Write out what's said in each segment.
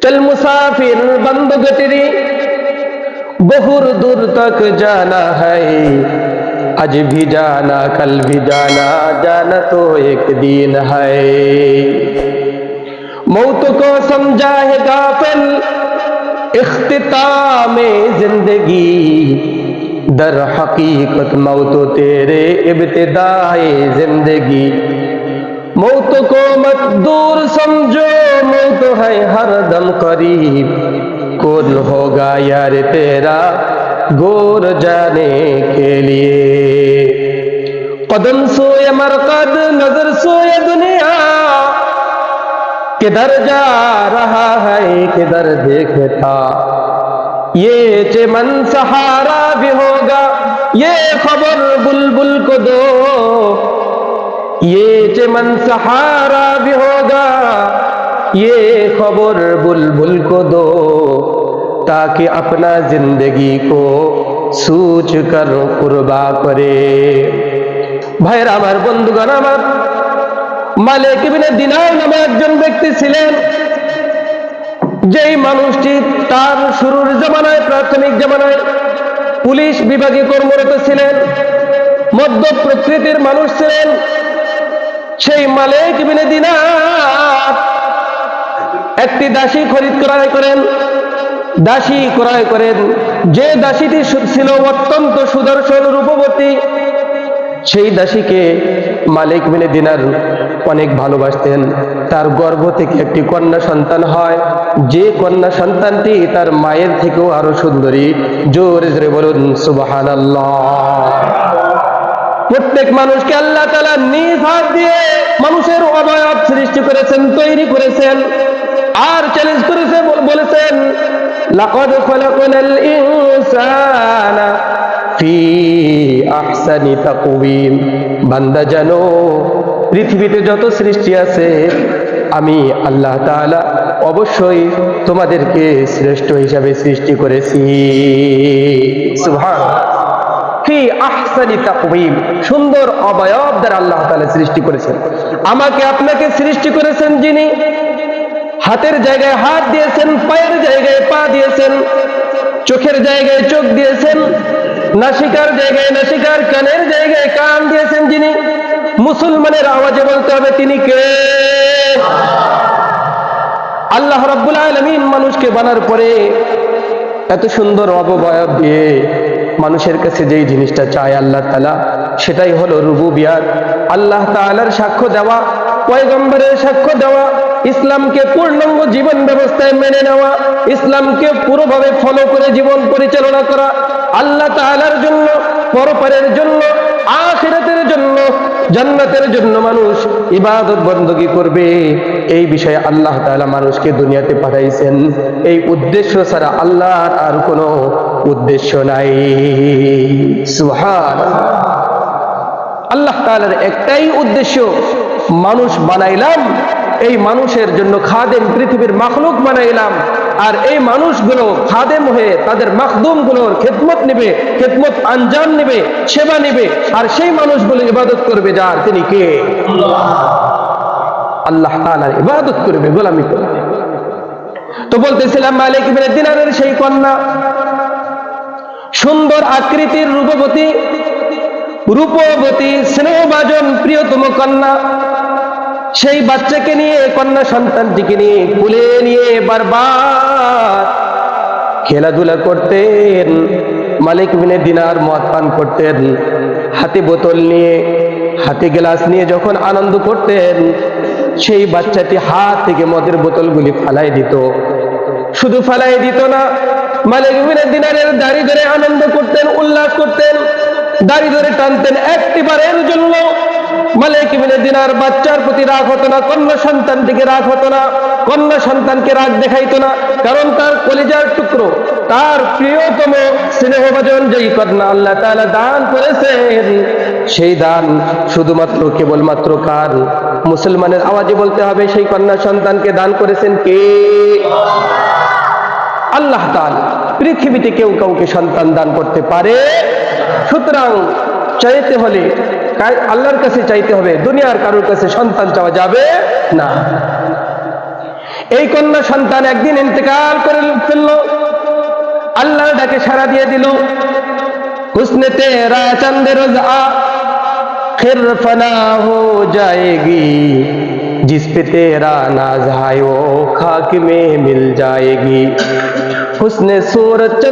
چل مسافر بند گتری بہر دور تک جانا ہے۔ آج بھی جانا، کل بھی جانا جانا تو ایک دن ہے۔ موت کو سمجھا ہے غافل، اختتام زندگی۔ در حقیقت موت تیرے ابتدائے زندگی۔ موت کو مت دور سمجھو، موت ہے ہر دم قریب۔ کون ہوگا یار تیرا گور جانے کے لیے؟ قدم سوئے مرقد، نظر سوئے دنیا۔ کدھر جا رہا ہے، کدھر دیکھتا۔ یہ چمن سہارا بھی ہوگا، یہ خبر بلبل بل کو دو۔ یہ چمن سہارا بھی ہوگا খবর বুলবুল بلبل کو دو تاکہ اپنا زندگی کو سوچ বন্ধু قربا ভাইরা আমার বন্ধুগণ আমার মালিক ইবনে দিনার নামে একজন ব্যক্তি ছিলেন যেই মানুষটি তার শুরুর জমানায় প্রাথমিক জমানায় পুলিশ বিভাগে কর্মরত ছিলেন মধ্য প্রকৃতির মানুষ ছিলেন সেই মালিক ইবনে দিনার। একটি দাসী খরিদ ক্রয় করেন, দাসী ক্রয় করেন। যে দাসীটি ছিল অত্যন্ত সুদর্শন রূপবতী, সেই দাসীকে মালিক মিনে দিনার অনেক ভালোবাসতেন। তার গর্ভ থেকে একটি কন্যা সন্তান হয়। যে কন্যা সন্তানটি তার মায়ের থেকেও আরও সুন্দরী। জোরে জোরে বলুন সুবাহান প্রত্যেক মানুষকে আল্লাহ তালা নিজ হাত দিয়ে মানুষের অবয়ব সৃষ্টি করেছেন, তৈরি করেছেন, আর চ্যালেঞ্জ করেছে বলেছেন, লাকদ খলাকনাল ইনসানা ফি আহসানি তাকওয়িম। বান্দা জানো পৃথিবীতে যত সৃষ্টি আছে, আমি আল্লাহ তাআলা অবশ্যই তোমাদেরকে শ্রেষ্ঠ হিসাবে সৃষ্টি করেছি। সুবহান সুন্দর অবয়ব দ্বারা আল্লাহ তাআলা সৃষ্টি করেছেন। আমাকে আপনাকে সৃষ্টি করেছেন যিনি, হাতের জায়গায় হাত দিয়েছেন, পায়ের জায়গায় পা দিয়েছেন, চোখের জায়গায় চোখ দিয়েছেন, নাসিকার জায়গায় নাসিকার, কানের জায়গায় কান দিয়েছেন যিনি, মুসলমানের আওয়াজে বলতে হবে তিনি কে? আল্লাহ রাব্বুল আলামিন মানুষকে বানার পরে এত সুন্দর অবয়ব দিয়ে মানুষের কাছে যেই জিনিসটা চায় আল্লাহ তালা সেটাই হলো রুবু বিয়ার আল্লাহ তালার সাক্ষ্য দেওয়া, পয়গম্বরের সাক্ষ্য দেওয়া, ইসলামকে পূর্ণাঙ্গ জীবন ব্যবস্থায় মেনে নেওয়া, ইসলামকে পুরোভাবে ফলো করে জীবন পরিচালনা করা, আল্লাহ তাআলার জন্য, পরপারের জন্য আখিরাতের জন্য, জান্নাতের জন্য মানুষ ইবাদত বন্দী করবে। এই বিষয়ে আল্লাহ তাআলা মানুষকে দুনিয়াতে পাঠাইছেন। এই উদ্দেশ্য ছাড়া আল্লাহর আর কোনো উদ্দেশ্য নাই। সুহান আল্লাহ তাআলার একটাই উদ্দেশ্য, মানুষ বানাইলাম, এই মানুষের জন্য খাদেম পৃথিবীর মাখলুক বানাইলাম। আর এই মানুষগুলো খাদেম হয়ে তাদের মাখদুমগুলোর খেদমত নেবে, খেদমত আঞ্জাম নেবে, সেবা নেবে, আর সেই মানুষগুলো ইবাদত করবে যার তিনি কে? আল্লাহ তাআলার ইবাদত করবে, গোলামি করবে। তো বলতেছিলাম, মালিক ইবনে দিনারের সেই কন্যা, সুন্দর আকৃতির রূপবতী রূপবতী স্নেহভাজন প্রিয়তম কন্যা সেই বাচ্চাকে নিয়ে, কন্যা সন্তানটিকে নিয়ে, কুলে নিয়ে বারবার খেলাধুলা করতেন। মালিক বিনে দিনার মদ পান করতেন। হাতে বোতল নিয়ে, হাতে গ্লাস নিয়ে যখন আনন্দ করতেন, সেই বাচ্চাটি হাত থেকে মদের বোতলগুলি ফালাই দিত। শুধু ফালাই দিত না, মালিক বিনে দিনারের দাড়ি ধরে আনন্দ করতেন, উল্লাস করতেন। দাড়ি ধরে টানতেন একটি বারের জন্য। মালিক দিনার বাচ্চার প্রতি রাগ হতো না, কন্যা রাগ হতো না, কন্যা সন্তানকে রাগ দেখাইতো না, কারণ তার কলিজার টুকরো, তার প্রিয়তম স্নেহভাজন যেই কন্যা আল্লাহ দান করেছেন, সেই দান শুধুমাত্র কেবলমাত্র কার? মুসলমানের আওয়াজে বলতে হবে, সেই কন্যা সন্তানকে দান করেছেন কে? আল্লাহ তাআলা। পৃথিবীতে কেউ কাউকে সন্তান দান করতে পারে? সুতরাং চাইতে হলে আল্লাহর কাছে চাইতে হবে, দুনিয়ার কারোর কাছে সন্তান চাওয়া যাবে না। এই কন্যা সন্তান একদিন ইন্তকাল করে ফেলল আল্লাহ ডাকে সারা দিয়ে দিল, হুসনেতে রা চান্দের خر فنا ہو جائے گی جس پہ تیرا ناز ہے وہ خاک میں مل جائے گی حسن صورت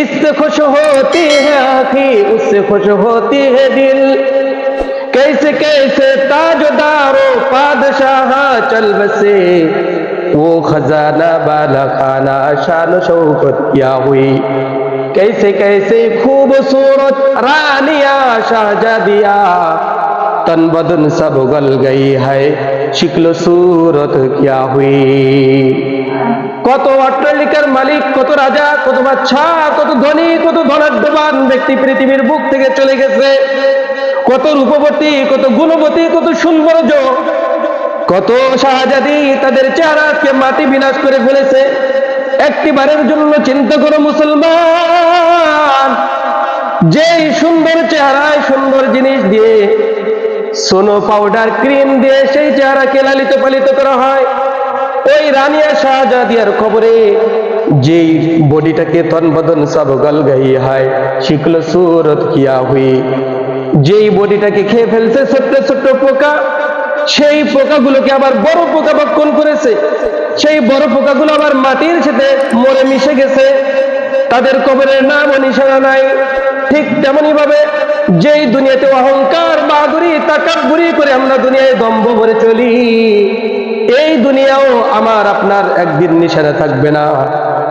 اس سے خوش ہوتی ہے آنکھیں، اس سے خوش ہوتی ہے دل۔ کیسے کیسے تاج دارو پادشاہ چل بسے وہ خزانہ بالا خانہ شان و شوقت کیا ہوئی۔ کیسے کیسے خوبصورت رانیا شاہ جا دیا۔ تن بدن سب گل گئی ہے، شکل صورت کیا ہوئی۔ কত অট্টালিকার মালিক, কত রাজা, কত বাচ্চা কত ধনী, কত ধনাঢ্যবান ব্যক্তি পৃথিবীর বুক থেকে চলে গেছে। কত রূপবতী, কত গুণবতী, কত সৌন্দর্য কত শাহজাদি তাদের চেহারাকে মাটি বিনাশ করে ফেলেছে। একটি বারের জন্য চিন্তা করো মুসলমান, যেই সুন্দর চেহারায় সুন্দর জিনিস দিয়ে সোনো পাউডার, ক্রিম দিয়ে সেই চেহারাকে লালিত পালিত করা হয়। ওই রানিয়া শাহজাদিয়ার খবরে যেই বডিটাকে তনবদন সব গল গাই হয়, শিখল সুরত কিয়া হুই। যেই বডিটাকে খেয়ে ফেলছে ছোট্ট ছোট্ট পোকা, সেই পোকাগুলোকে আবার বড় পোকা ভক্ষণ করেছে। সেই বড় পোকাগুলো আবার মাটির সাথে মরে মিশে গেছে। তাদের কবরের নাম নিশানা নাই। ঠিক তেমনি ভাবে যেই দুনিয়াতে অহংকার, বাহাদুরি তাকাব্বুরি করে আমরা দুনিয়ায় দম্ভ ভরে চলি। এই দুনিয়াও আমার আপনার একদিন নিশানা থাকবে না।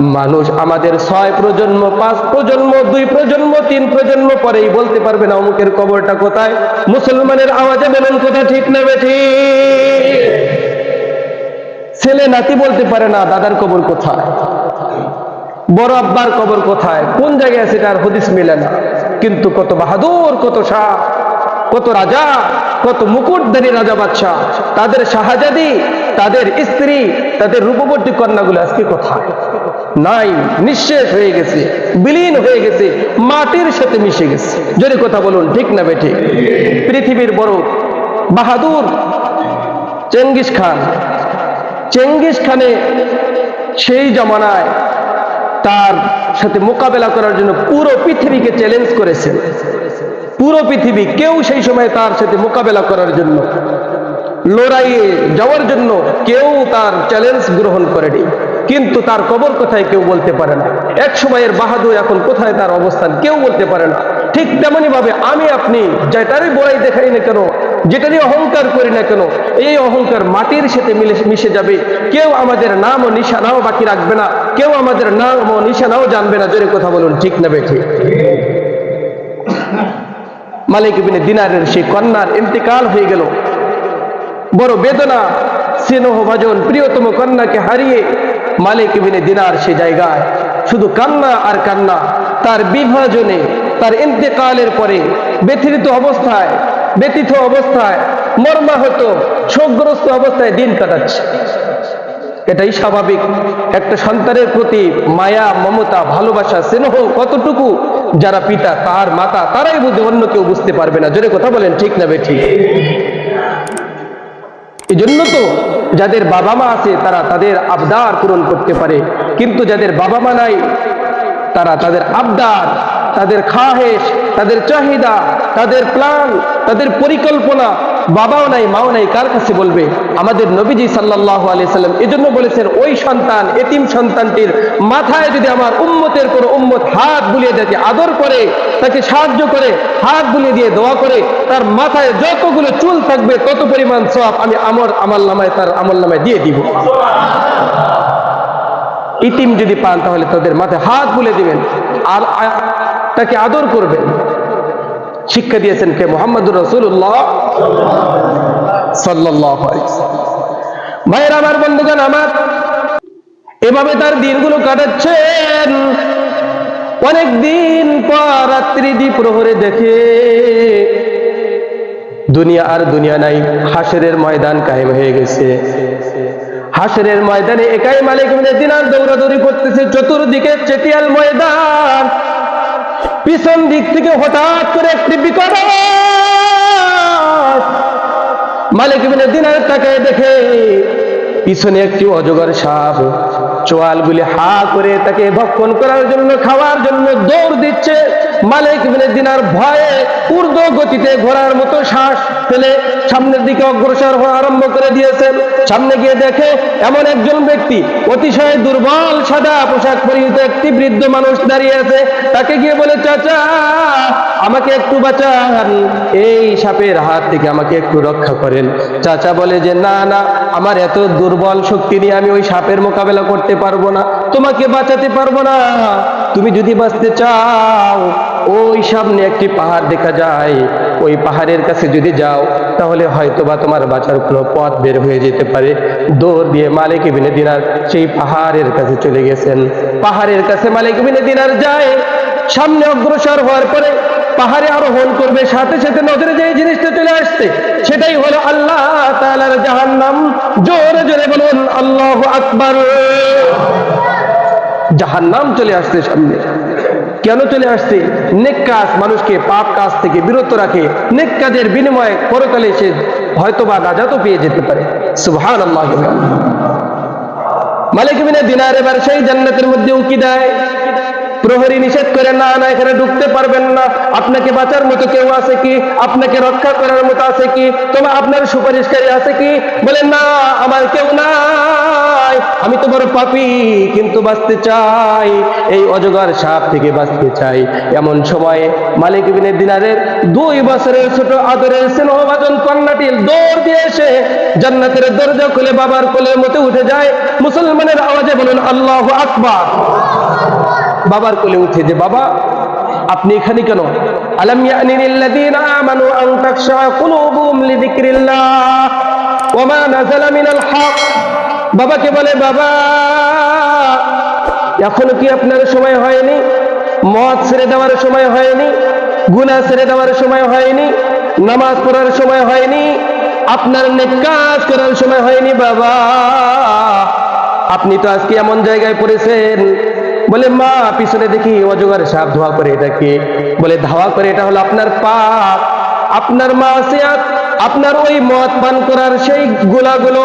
মানুষ আমাদের ছয় প্রজন্ম, পাঁচ প্রজন্ম, দুই প্রজন্ম, তিন প্রজন্ম পরেই বলতে পারবে না অমুকের কবরটা কোথায়। মুসলমানের আওয়াজে বলেন কোথায় ঠিক না ঠিক। ছেলে নাতি বলতে পারে না, দাদার কবর কোথায়? বড় আব্বার কবর কোথায়? কোন জায়গায় আছে তার হদিস মিলে না। কিন্তু কত বাহাদুর, কত শাহ কত রাজা, কত মুকুটধারী রাজা বাচ্চা তাদের শাহজাদি, তাদের স্ত্রী, তাদের রূপবর্তী কন্যাগুলো আজকে কোথায়? নাই, নিঃশেষ হয়ে গেছে, বিলীন হয়ে গেছে, মাটির সাথে মিশে গেছে। যদি কথা বলুন, ঠিক না বেঠে? পৃথিবীর বড় বাহাদুর চেঙ্গিস খান। চেঙ্গিস খানে সেই জমানায় তার সাথে মোকাবেলা করার জন্য পুরো পৃথিবীকে চ্যালেঞ্জ করেছেন পুরো পৃথিবী, কেউ সেই সময় তার সাথে মোকাবেলা করার জন্য, লড়াইয়ে যাওয়ার জন্য কেউ তার চ্যালেঞ্জ গ্রহণ করেনি। কিন্তু তার কবর কোথায় কেউ বলতে পারে না। এক সময়ের বাহাদুর এখন কোথায় তার অবস্থান, কেউ বলতে পারে না। ঠিক তেমনি ভাবে আমি আপনি যেটারই বড়াই দেখাই না কেন, যেটারই অহংকার করি না কেন, এই অহংকার মাটির সাথে মিলে মিশে যাবে। কেউ আমাদের নাম ও নিশানাও বাকি রাখবে না। কেউ আমাদের নাম ও নিশানাও জানবে না। জোরে কথা বলুন, ঠিক না বেঠিক মালিক ইবিনে দিনারের সেই কন্যার ইন্তেকাল হয়ে গেল। বড় বেদনা, স্নেহ ভাজন প্রিয়তম কন্যাকে হারিয়ে মালিক ইবিনে দিনার সে জায়গায় শুধু কান্না আর কান্না, তার বিভাজনে তার ইন্তেকালের পরে ব্যথিত অবস্থায় ব্যথিত অবস্থায় মর্মাহত, শোকগ্রস্ত অবস্থায় দিন কাটাচ্ছে। এটাই স্বাভাবিক। একটা সন্তানের প্রতি মায়া, মমতা, ভালোবাসা, স্নেহ কতটুকু যারা পিতা, তার মাতা, তারাই বুঝে, অন্য কেউ বুঝতে পারবে না। জোরে কথা বলেন, ঠিক না ঠিক এই জন্য তো যাদের বাবা মা আছে, তারা তাদের আবদার পূরণ করতে পারে। কিন্তু যাদের বাবা মা নাই, তারা তাদের আবদার তাদের খাহেশ, তাদের চাহিদা, তাদের প্ল্যান, তাদের পরিকল্পনা বাবাও নাই, মাও নাই, কার কাছে বলবে? আমাদের নবীজি সাল্লাহ আলি সাল্লাম এজন্য বলেছেন, ওই সন্তান, এতিম সন্তানটির মাথায় যদি আমার উম্মতের কোনো উম্মত হাত বুলিয়ে দেখে আদর করে, তাকে সাহায্য করে, হাত বুলিয়ে দিয়ে দোয়া করে, তার মাথায় যতগুলো চুল থাকবে, তত পরিমাণ সব আমি আমর আমল নামায়, তার আমল নামায় দিয়ে দিব। ইতিম যদি পান, তাহলে তাদের মাথায় হাত বুলে দিবেন। আর তাকে আদর করবেন। শিক্ষা দিয়েছেন কে? মোহাম্মদুর রসুল্লাহ সাল্লাহ ভাইয়ের, আমার বন্ধুগণ, আমার এভাবে তার দিনগুলো কাটাচ্ছেন। অনেক দিন পর রাত্রি দ্বীপ প্রহরে দেখে দুনিয়া আর দুনিয়া নাই, হাসরের ময়দান কায়েম হয়ে গেছে। হাসরের ময়দানে একাই মালিক ইবনে দিনার দৌড়াদৌড়ি করতেছে, চতুর্দিকে চেটিয়াল ময়দান। পিছন দিক থেকে হঠাৎ করে একটি বিকট মালিক ইবনে দিনার তাকায় দেখে পিছনে একটি অজগর সাপ চোয়ালগুলি হা করে তাকে ভক্ষণ করার জন্য, খাওয়ার জন্য দৌড় দিচ্ছে। মালিক ইবনে দিনার ভয়ে ঊর্ধ্ব গতিতে ঘোরার মতো শ্বাস ফেলে সামনের দিকে অগ্রসর হওয়া আরম্ভ করে দিয়েছেন। সামনে গিয়ে দেখে এমন একজন ব্যক্তি অতিশয় দুর্বল, সাদা পোশাক পরিহিত একটি বৃদ্ধ মানুষ দাঁড়িয়ে আছে। তাকে গিয়ে বলে, চাচা, আমাকে একটু বাঁচান। এই সাপের হাত থেকে আমাকে একটু রক্ষা করেন। চাচা বলে যে, না না, আমার এত দুর্বল শক্তি নিয়ে আমি ওই সাপের মোকাবেলা করতে পারব না। তোমাকে বাঁচাতে পারব না। তুমি যদি বাঁচতে চাও ওই সামনে একটি পাহাড় দেখা যায়। ওই পাহাড়ের কাছে যদি যাও, তাহলে হয়তোবা তোমার বাঁচার কোনো পথ বের হয়ে যেতে পারে। দৌড় দিয়ে মালিক ইবিনে দিনার সেই পাহাড়ের কাছে চলে গেছেন। পাহাড়ের কাছে মালিক ইবিনে দিনার যায়। সামনে অগ্রসর হওয়ার পরে পাহাড়ে আরোহণ করবে, সাথে সাথে নজরে যে জিনিসটা চলে আসছে, সেটাই হলো আল্লাহ তাআলার জাহান্নাম। জোরে জোরে বলুন, আল্লাহ আকবার। জাহান্নাম চলে আসছে সামনে। কেন চলে আসছে? নেক কাজ মানুষকে পাপ কাজ থেকে বিরত রাখে। নেক কাজের বিনিময়ে পরকালে সে হয়তো হয়তোবা নাজাতও পেয়ে যেতে পারে। সুবহান মালিক মিনে দিনার এবার সেই জান্নাতের মধ্যে উকি দেয়। প্রহরী নিষেধ করে, না না, এখানে ঢুকতে পারবেন না। আপনাকে বাঁচার মতো কেউ আছে কি? আপনাকে রক্ষা করার মতো আছে কি? তবে আপনার সুপারিশকারী আছে কি? বলে না, আমার কেউ নাই। আমি তো বড় পাপি, কিন্তু বাঁচতে চাই। এই অজগর সাপ থেকে বাঁচতে চাই। এমন সময়ে মালিক বিনে দিনারের দুই বছরের ছোট আদরের স্নেহভাজন কন্যাটি দৌড় দিয়ে এসে জান্নাতের দরজা খুলে বাবার কোলের মতো উঠে যায়। মুসলমানের আওয়াজে বলুন, আল্লাহ আকবার। বাবার কোলে উঠে যে, বাবা, আপনি এখানে কেন? বাবাকে বলে, বাবা, এখনও কি আপনার সময় হয়নি? মদ ছেড়ে দেওয়ার সময় হয়নি? গুনাহ ছেড়ে দেওয়ার সময় হয়নি? নামাজ পড়ার সময় হয়নি? আপনার নেক কাজ করার সময় হয়নি? বাবা, আপনি তো আজকে এমন জায়গায় পড়েছেন বলে, মা, পিছনে দেখি অজগর সাপ ধোয়া করে এটা কি বলে, ধাওয়া করে, এটা হলো আপনার পাপ আপনার মাসিয়াত, আপনার ওই মদ পান করার সেই গুণাগুলো,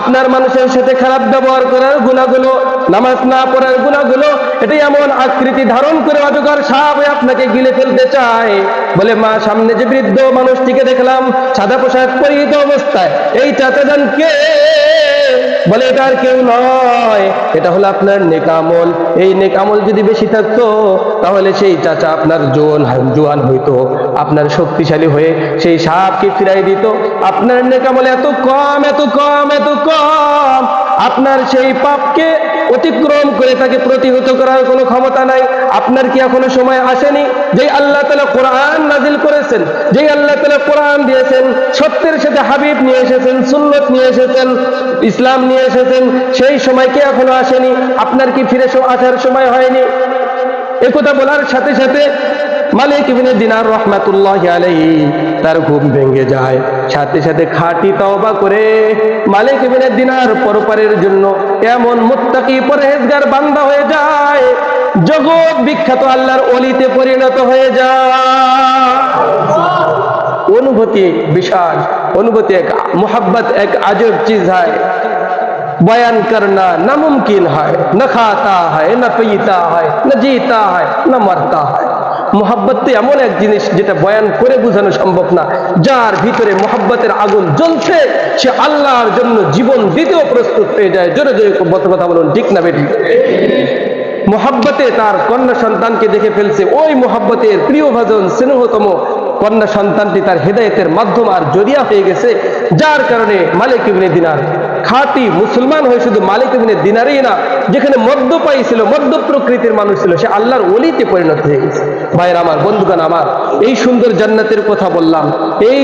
আপনার মানুষের সাথে খারাপ ব্যবহার করার গুণাগুলো, নামাজ না পড়ার গুণাগুলো, এটা এমন আকৃতি ধারণ করে অজগর সাপ আপনাকে গিলে ফেলতে চায়। বলে, মা, সামনে যে বৃদ্ধ মানুষটিকে দেখলাম, সাদা পোশাক পরিহিত অবস্থায়, এই চাচা যান কে বলে, এটা আর কেউ নয়। এটা হলো আপনার নেকামল। এই নেকামল যদি বেশি থাকতো, তাহলে সেই চাচা আপনার জোয়ান জোয়ান হইতো। আপনার শক্তিশালী হয়ে সেই সাপকে ফিরাই দিত। আপনার নেকামল এত কম এত কম এত কম। আপনার সেই পাপকে অতিক্রম করে তাকে প্রতিহত করার কোনো ক্ষমতা নাই। আপনার কি এখনও সময় আসেনি? যে আল্লাহ তালা কোরআন নাজিল করেছেন যে আল্লাহ তালা কোরআন দিয়েছেন, সত্যের সাথে হাবিব নিয়ে এসেছেন, সুন্নত নিয়ে এসেছেন, ইসলাম নিয়ে এসেছেন, সেই সময় কি এখনও আসেনি? আপনার কি ফিরে আসার সময় হয়নি? একথা বলার সাথে সাথে মালিক ইবনে দিনার রহমাতুল্লাহ আলাইহি তার ঘুম ভেঙে যায় সাথে সাথে খাঁটি তওবা করে মালিক ইবনে দিনার পরপারের জন্য এমন মুত্তাকি পরহেজগার বান্দা হয়ে যায় জগৎ বিখ্যাত আল্লাহর অলিতে পরিণত হয়ে যায় অনুভূতি বিশাল অনুভূতি এক मोहब्बत एक अजब चीज है बयान करना नामुमकिन है न खाता है न पीता है न जीता है न मरता है মোহাব্বত তো এমন এক জিনিস যেটা বয়ান করে বোঝানো সম্ভব না। যার ভিতরে মোহাব্বতের আগুন জ্বলছে, সে আল্লাহর জন্য জীবন দিতেও প্রস্তুত হয়ে যায়। জোরে জোরে কথা বলুন, ঠিক না বেটি মোহাব্বতে তার কন্যা সন্তানকে দেখে ফেলছে। ওই মোহাব্বতের প্রিয় ভাজন, স্নেহতম কন্যা সন্তানটি তার হেদায়েতের মাধ্যম আর জরিয়া হয়ে গেছে, যার কারণে মালিক ইবনে দিনার খাঁটি মুসলমান হয়ে শুধু মালিক ইবনে দিনারই না, যেখানে মদ্যপায়ী ছিল মদ্য প্রকৃতির মানুষ ছিল, সে আল্লাহর অলিতে পরিণত হয়ে গেছে। ভাইয়ের আমার বন্ধুগান আমার, এই সুন্দর জান্নাতের কথা বললাম, এই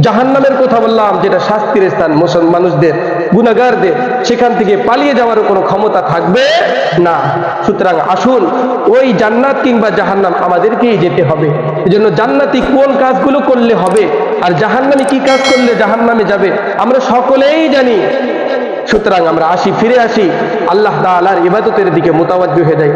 জাহান্নামের কথা বললাম, যেটা শাস্তির স্থান মুসলমান মানুষদের। গুণাগারদের সেখান থেকে পালিয়ে যাওয়ার কোনো ক্ষমতা থাকবে না। সুতরাং আসুন, ওই জান্নাত কিংবা জাহান্নাম আমাদেরকেই যেতে হবে। এজন্য জান্নাতি কোন কাজগুলো করলে হবে। আর জাহান্নামে কি কাজ করলে জাহান্নামে যাবে, আমরা সকলেই জানি। সুতরাং আমরা আসি, ফিরে আসি। আল্লাহ তাআলার ইবাদতের দিকে মোতাবাজ্য হয়ে যাই।